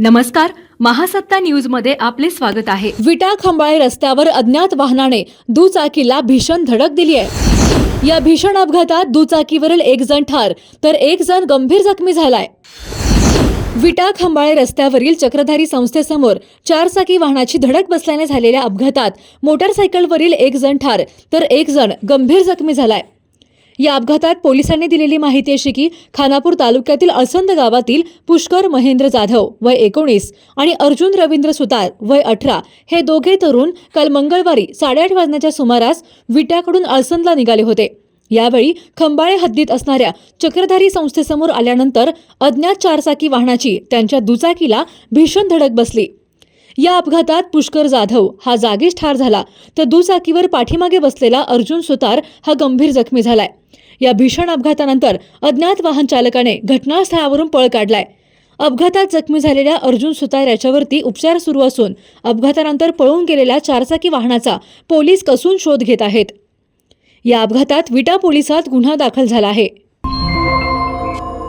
नमस्कार महासत्ता न्यूजमध्ये आपले स्वागत आहे. विटा खंबाळे रस्त्यावर अज्ञात वाहनाने दुचाकीला भीषण धडक दिली आहे. या भीषण अपघातात दुचाकीवरील एक जण ठार तर एक जण गंभीर जखमी झालाय. विटा खंबाळे रस्त्यावरील चक्रधारी संस्थेसमोर चारचाकी वाहनाची धडक बसल्याने झालेल्या अपघातात मोटारसायकलवरील एक जण ठार तर एक जण गंभीर जखमी झालाय. या अपघातात पोलिसांनी दिलेली माहिती अशी की खानापूर तालुक्यातील असंद गावातील पुष्कर महेंद्र जाधव वय एकोणीस आणि अर्जुन रवींद्र सुतार वय अठरा हे दोघे तरुण काल मंगळवारी साडेआठ वाजण्याच्या सुमारास विट्याकडून असंदला निघाले होते. यावेळी खंबाळे हद्दीत असणाऱ्या चक्रधारी संस्थेसमोर आल्यानंतर अज्ञात चारचाकी वाहनाची त्यांच्या दुचाकीला भीषण धडक बसली. या अपघातात पुष्कर जाधव हा जागीच ठार झाला तर दुचाकीवर पाठीमागे बसलेला अर्जुन सुतार हा गंभीर जखमी झालाय. या भीषण अपघातानंतर अज्ञात वाहन चालकाने घटनास्थळावरून पळ काढलाय. अपघातात जखमी झालेल्या अर्जुन सुतार याच्यावरती उपचार सुरू असून अपघातानंतर पळून गेलेल्या चारचाकी वाहनाचा पोलीस कसून शोध घेत आहेत. या अपघातात विटा पोलिसात गुन्हा दाखल झाला आहे.